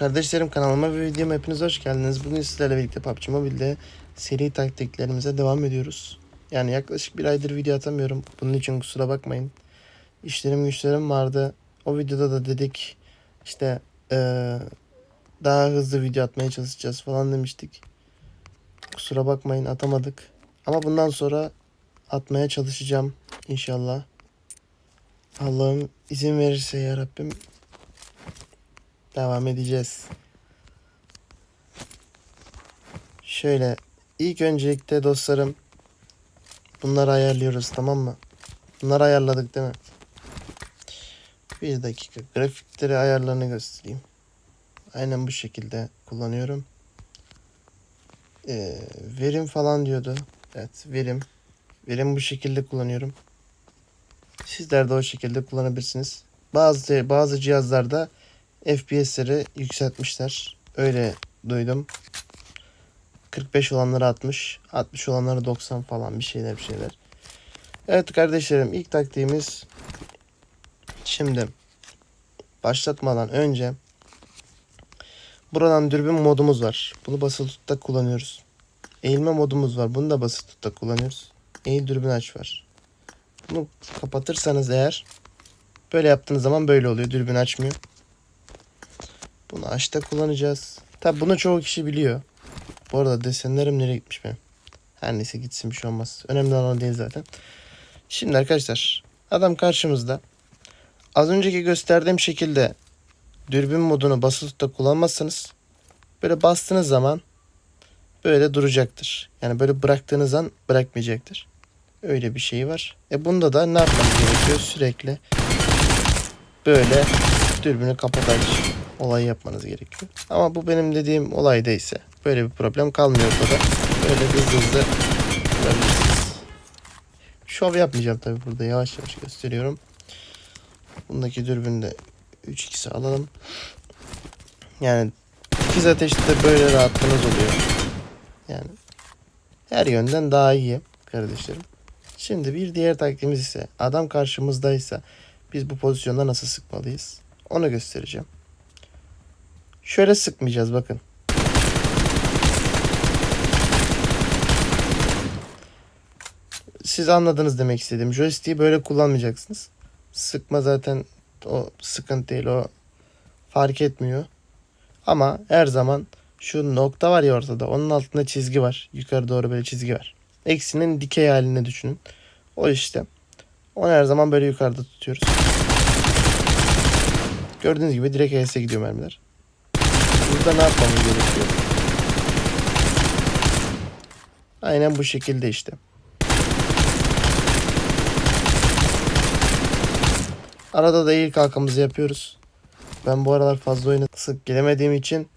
Kardeşlerim kanalıma ve videoma hepiniz hoş geldiniz. Bugün sizlerle birlikte PUBG Mobile'de seri taktiklerimize devam ediyoruz. Yani yaklaşık bir aydır video atamıyorum. Bunun için kusura bakmayın. İşlerim güçlerim vardı. O videoda da dedik işte eee, daha hızlı video atmaya çalışacağız falan demiştik. Kusura bakmayın atamadık. Ama bundan sonra atmaya çalışacağım inşallah. Allah'ım izin verirse ya Rabbim devam edeceğiz. Şöyle ilk öncelikle dostlarım bunları ayarlıyoruz tamam mı? Bunları ayarladık değil mi? Bir dakika grafikleri ayarlarını göstereyim. Aynen bu şekilde kullanıyorum. Ee, verim falan diyordu. Evet verim. Verim bu şekilde kullanıyorum. Sizler de o şekilde kullanabilirsiniz. Bazı bazı cihazlarda FPS'leri yükseltmişler. Öyle duydum. 45 olanları 60, 60 olanları 90 falan bir şeyler bir şeyler. Evet kardeşlerim ilk taktiğimiz şimdi başlatmadan önce buradan dürbün modumuz var. Bunu basılı tutta kullanıyoruz. Eğilme modumuz var. Bunu da basılı tutta kullanıyoruz. Eğil dürbün aç var. Bunu kapatırsanız eğer böyle yaptığınız zaman böyle oluyor. Dürbün açmıyor. Bunu açta kullanacağız. Tabi bunu çoğu kişi biliyor. Bu arada desenlerim nereye gitmiş benim? Her neyse gitsin bir şey olmaz. Önemli olan değil zaten. Şimdi arkadaşlar adam karşımızda. Az önceki gösterdiğim şekilde dürbün modunu basılı tutup kullanmazsanız böyle bastığınız zaman böyle duracaktır. Yani böyle bıraktığınız an bırakmayacaktır. Öyle bir şey var. E bunda da ne yapmanız gerekiyor? Sürekli böyle dürbünü kapataç olayı yapmanız gerekiyor. Ama bu benim dediğim olayda ise böyle bir problem kalmıyor ortada. Böyle hızlı hızlı yapabilirsiniz. Şov yapmayacağım tabi burada yavaş yavaş gösteriyorum. Bundaki dürbünü de 3x'e alalım. Yani ikiz ateşte böyle rahatlığınız oluyor. Yani her yönden daha iyi kardeşlerim. Şimdi bir diğer taktiğimiz ise adam karşımızdaysa biz bu pozisyonda nasıl sıkmalıyız? Onu göstereceğim. Şöyle sıkmayacağız bakın. Siz anladınız demek istedim. Joystick'i böyle kullanmayacaksınız. Sıkma zaten o sıkıntı değil. O fark etmiyor. Ama her zaman şu nokta var ya ortada. Onun altında çizgi var. Yukarı doğru böyle çizgi var. Eksinin dikey halini düşünün. O işte. Onu her zaman böyle yukarıda tutuyoruz. Gördüğünüz gibi direkt HS'e gidiyor mermiler. Burada ne yapmamız gerekiyor? Aynen bu şekilde işte. Arada da ilk halkamızı yapıyoruz. Ben bu aralar fazla oyuna sık gelemediğim için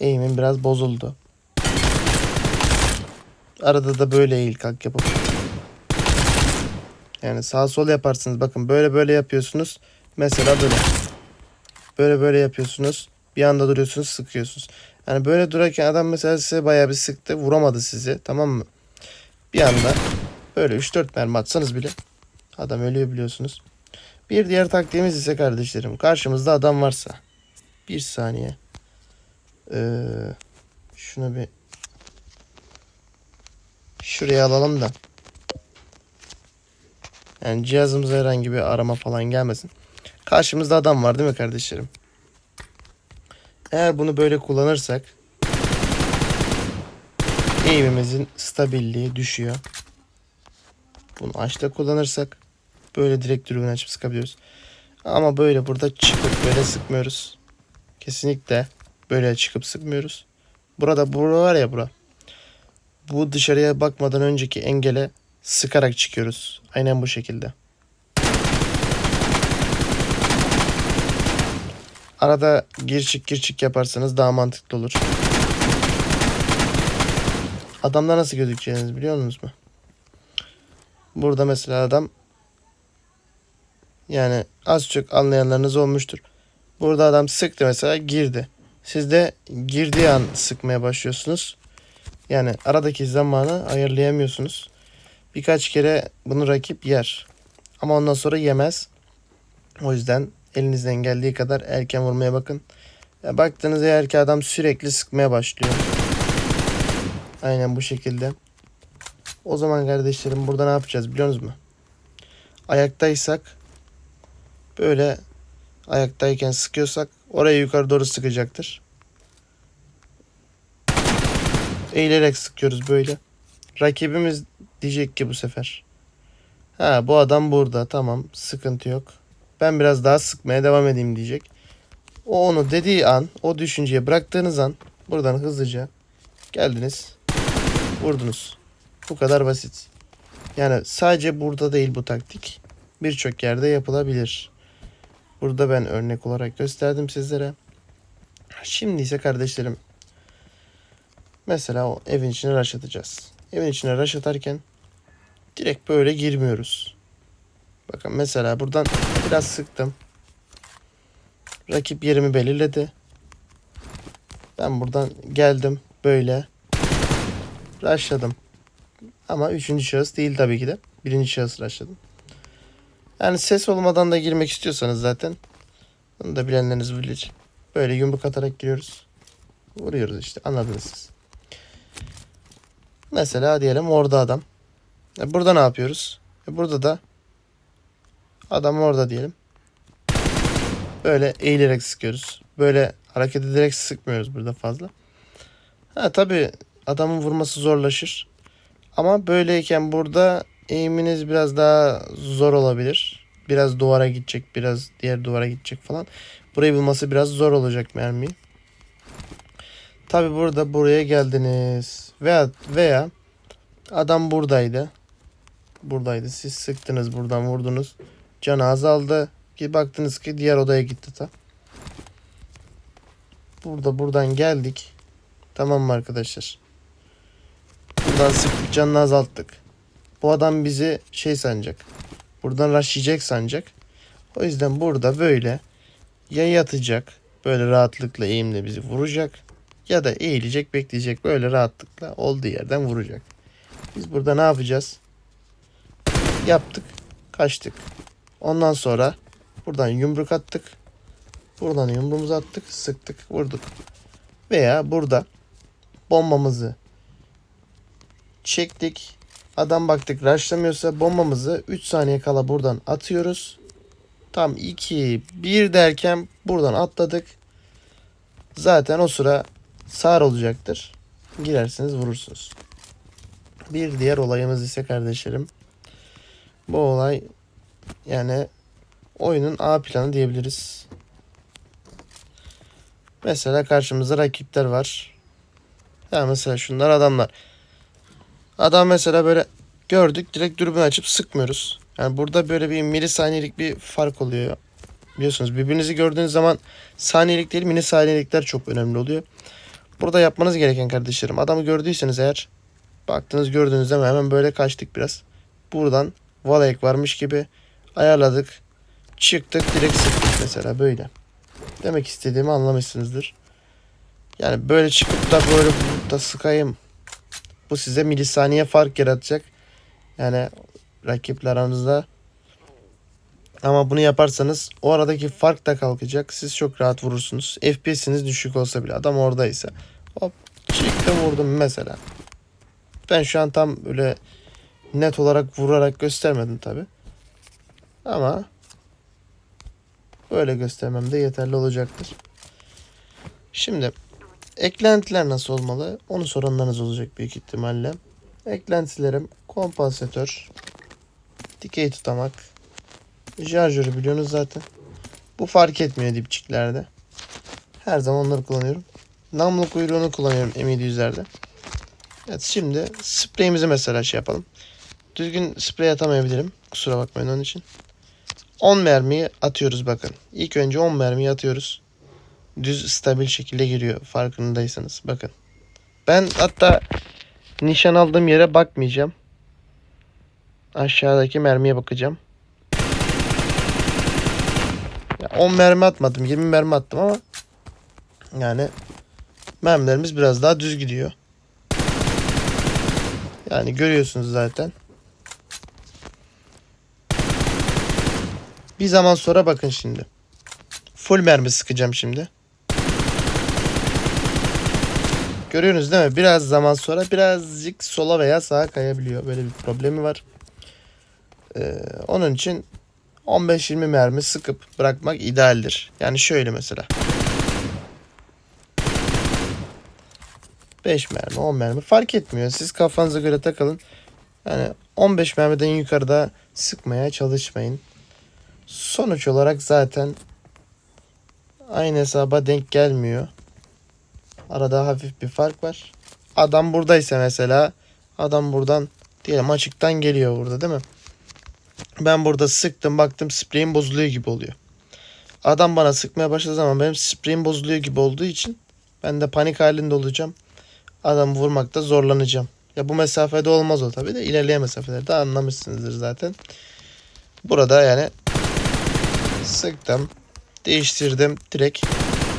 eğimim biraz bozuldu. Arada da böyle eğil kalk yapıp yani sağ sol yaparsınız. Bakın böyle böyle yapıyorsunuz. Mesela böyle. Böyle böyle yapıyorsunuz. Bir anda duruyorsunuz sıkıyorsunuz. Yani böyle durarken adam mesela size bayağı bir sıktı. Vuramadı sizi. Tamam mı? Bir anda böyle 3-4 mermi atsanız bile adam ölüyor biliyorsunuz. Bir diğer taktiğimiz ise kardeşlerim. Karşımızda adam varsa. Bir saniye. Ee, şunu bir şuraya alalım da. Yani cihazımıza herhangi bir arama falan gelmesin. Karşımızda adam var değil mi kardeşlerim? Eğer bunu böyle kullanırsak eğimimizin stabilliği düşüyor. Bunu açta kullanırsak böyle direkt dürbün açıp sıkabiliyoruz. Ama böyle burada çıkıp böyle sıkmıyoruz. Kesinlikle böyle çıkıp sıkmıyoruz. Burada bura var ya bura. Bu dışarıya bakmadan önceki engele sıkarak çıkıyoruz. Aynen bu şekilde. Arada gir çık gir çık yaparsanız daha mantıklı olur. Adamda nasıl gözükeceğinizi biliyor musunuz mu? Burada mesela adam yani az çok anlayanlarınız olmuştur. Burada adam sıktı mesela girdi. Siz de girdiği an sıkmaya başlıyorsunuz. Yani aradaki zamanı ayarlayamıyorsunuz. Birkaç kere bunu rakip yer. Ama ondan sonra yemez. O yüzden Elinizden geldiği kadar erken vurmaya bakın. Ya baktığınız eğer ki adam sürekli sıkmaya başlıyor. Aynen bu şekilde. O zaman kardeşlerim burada ne yapacağız biliyor musunuz mu? Ayaktaysak böyle ayaktayken sıkıyorsak oraya yukarı doğru sıkacaktır. Eğilerek sıkıyoruz böyle. Rakibimiz diyecek ki bu sefer. Ha bu adam burada tamam sıkıntı yok. Ben biraz daha sıkmaya devam edeyim diyecek. O onu dediği an o düşünceye bıraktığınız an buradan hızlıca geldiniz vurdunuz. Bu kadar basit. Yani sadece burada değil bu taktik. Birçok yerde yapılabilir. Burada ben örnek olarak gösterdim sizlere. Şimdi ise kardeşlerim mesela o evin içine rush atacağız. Evin içine rush atarken direkt böyle girmiyoruz. Bakın mesela buradan biraz sıktım. Rakip yerimi belirledi. Ben buradan geldim böyle rushladım. Ama üçüncü şahıs değil tabii ki de. Birinci şahıs rushladım. Yani ses olmadan da girmek istiyorsanız zaten bunu da bilenleriniz bilir. Böyle yumruk atarak giriyoruz. Vuruyoruz işte anladınız siz. Mesela diyelim orada adam. E burada ne yapıyoruz? E burada da adam orada diyelim. Böyle eğilerek sıkıyoruz. Böyle hareket ederek sıkmıyoruz burada fazla. Ha tabi adamın vurması zorlaşır. Ama böyleyken burada eğiminiz biraz daha zor olabilir. Biraz duvara gidecek, biraz diğer duvara gidecek falan. Burayı bulması biraz zor olacak mermiyi. Tabi burada buraya geldiniz. Veya veya adam buradaydı. Buradaydı. Siz sıktınız buradan vurdunuz. Canı azaldı. Ki baktınız ki diğer odaya gitti ta. Burada buradan geldik. Tamam mı arkadaşlar? Buradan sıktık canını azalttık. Bu adam bizi şey sanacak. Buradan rushlayacak sanacak. O yüzden burada böyle ya yatacak. Böyle rahatlıkla eğimle bizi vuracak. Ya da eğilecek bekleyecek. Böyle rahatlıkla olduğu yerden vuracak. Biz burada ne yapacağız? Yaptık. Kaçtık. Ondan sonra buradan yumruk attık. Buradan yumruğumuzu attık. Sıktık. Vurduk. Veya burada bombamızı çektik. Adam baktık rushlamıyorsa bombamızı 3 saniye kala buradan atıyoruz. Tam 2 1 derken buradan atladık. Zaten o sıra sağır olacaktır. Girersiniz vurursunuz. Bir diğer olayımız ise kardeşlerim. Bu olay yani oyunun A planı diyebiliriz. Mesela karşımızda rakipler var. Ya mesela şunlar adamlar. Adam mesela böyle gördük direkt dürbün açıp sıkmıyoruz. Yani burada böyle bir milisaniyelik bir fark oluyor. Biliyorsunuz birbirinizi gördüğünüz zaman saniyelik değil milisaniyelikler çok önemli oluyor. Burada yapmanız gereken kardeşlerim adamı gördüyseniz eğer baktınız gördüğünüzde hemen böyle kaçtık biraz. Buradan Valek varmış gibi ayarladık. Çıktık direkt sıktık mesela böyle. Demek istediğimi anlamışsınızdır. Yani böyle çıkıp da böyle da sıkayım. Bu size milisaniye fark yaratacak. Yani rakipler aranızda. Ama bunu yaparsanız o aradaki fark da kalkacak. Siz çok rahat vurursunuz. FPS'iniz düşük olsa bile adam oradaysa. Hop çıktı vurdum mesela. Ben şu an tam böyle net olarak vurarak göstermedim tabi. Ama böyle göstermem de yeterli olacaktır. Şimdi eklentiler nasıl olmalı? Onu soranlarınız olacak büyük ihtimalle. Eklentilerim kompansatör, dikey tutamak, şarjörü biliyorsunuz zaten. Bu fark etmiyor dipçiklerde. Her zaman onları kullanıyorum. Namlu kuyruğunu kullanıyorum M700'lerde. Evet şimdi spreyimizi mesela şey yapalım. Düzgün sprey atamayabilirim. Kusura bakmayın onun için. 10 mermiyi atıyoruz bakın. İlk önce 10 mermiyi atıyoruz. Düz stabil şekilde giriyor farkındaysanız. Bakın. Ben hatta nişan aldığım yere bakmayacağım. Aşağıdaki mermiye bakacağım. Ya 10 mermi atmadım. 20 mermi attım ama yani mermilerimiz biraz daha düz gidiyor. Yani görüyorsunuz zaten. Bir zaman sonra bakın şimdi. full mermi sıkacağım şimdi. Görüyorsunuz değil mi? Biraz zaman sonra birazcık sola veya sağa kayabiliyor. Böyle bir problemi var. Ee, onun için 15-20 mermi sıkıp bırakmak idealdir. Yani şöyle mesela. 5 mermi, 10 mermi fark etmiyor. Siz kafanıza göre takılın. Yani 15 mermiden yukarıda sıkmaya çalışmayın. Sonuç olarak zaten aynı hesaba denk gelmiyor. Arada hafif bir fark var. Adam buradaysa mesela adam buradan diyelim açıktan geliyor burada değil mi? Ben burada sıktım baktım spreyim bozuluyor gibi oluyor. Adam bana sıkmaya başladığı zaman benim spreyim bozuluyor gibi olduğu için ben de panik halinde olacağım. Adam vurmakta zorlanacağım. Ya bu mesafede olmaz o tabi de ilerleyen mesafelerde anlamışsınızdır zaten. Burada yani sıktım, değiştirdim, direkt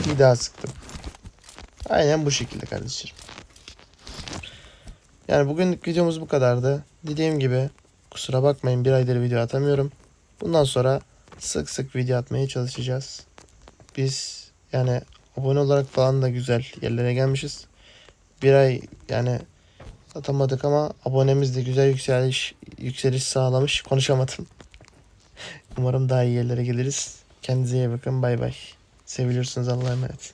bir daha sıktım. Aynen bu şekilde kardeşlerim. Yani bugünlük videomuz bu kadardı. Dediğim gibi kusura bakmayın bir aydır video atamıyorum. Bundan sonra sık sık video atmaya çalışacağız. Biz yani abone olarak falan da güzel yerlere gelmişiz. Bir ay yani atamadık ama abonemiz de güzel yükseliş yükseliş sağlamış. Konuşamadım. Umarım daha iyi yerlere geliriz. Kendinize iyi bakın. Bay bay. Seviliyorsunuz. Allah'a emanet.